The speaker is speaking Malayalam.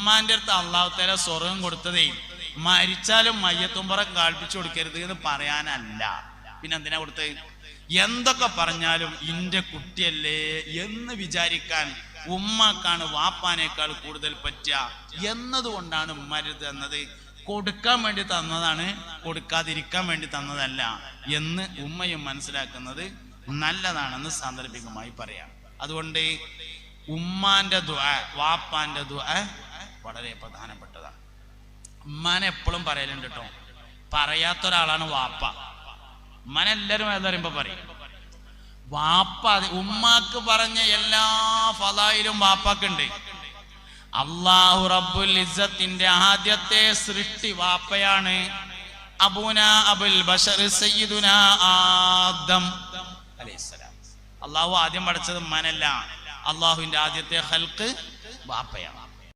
ഉമ്മാന്റെ അടുത്ത് അള്ളാഹുത്തേല സ്വർഗം കൊടുത്തതേ. മരിച്ചാലും മയ്യത്തുമ്പറ കാൽപ്പിച്ചു കൊടുക്കരുത് എന്ന് പറയാനല്ല. പിന്നെ എന്തിനാ കൊടുത്തത്? എന്തൊക്കെ പറഞ്ഞാലും ഇന്റെ കുട്ടിയല്ലേ എന്ന് വിചാരിക്കാൻ ഉമ്മക്കാണ് വാപ്പാനേക്കാൾ കൂടുതൽ പറ്റുക. എന്നതുകൊണ്ടാണ് ഉമ്മരുത് എന്നത് കൊടുക്കാൻ വേണ്ടി തന്നതാണ് കൊടുക്കാതിരിക്കാൻ വേണ്ടി തന്നതല്ല എന്ന് ഉമ്മയും മനസ്സിലാക്കുന്നത് നല്ലതാണെന്ന് സാന്ദർഭികമായി പറയാം. അതുകൊണ്ട് ഉമ്മാന്റെ ദുആ വാപ്പാന്റെ ദുആ വളരെ പ്രധാനപ്പെട്ടതാണ്. ഉമ്മാനെ എപ്പോഴും പറയലുണ്ട് കേട്ടോ പറയാത്ത ഒരാളാണ് വാപ്പ. ഉമ്മാനെ എല്ലാവരും ഏതറിയുമ്പോ പറയും. വാപ്പ ഉമ്മാക്ക് പറഞ്ഞ എല്ലാ ഫലായിലും വാപ്പാക്കുണ്ട്. അള്ളാഹു റബ്ബുൽ ഇസ്സത്തിന്റെ ആദ്യത്തെ സൃഷ്ടി വാപ്പയാണ്. അബൂന അബുൽ ബഷർ ആദം അലൈഹിസ്സലാം. അള്ളാഹു ആദ്യം പഠിച്ചത് ഉമ്മാനല്ല. അള്ളാഹുവിന്റെ ആദ്യത്തെ ഹൽക്ക് വാപ്പയാണ്.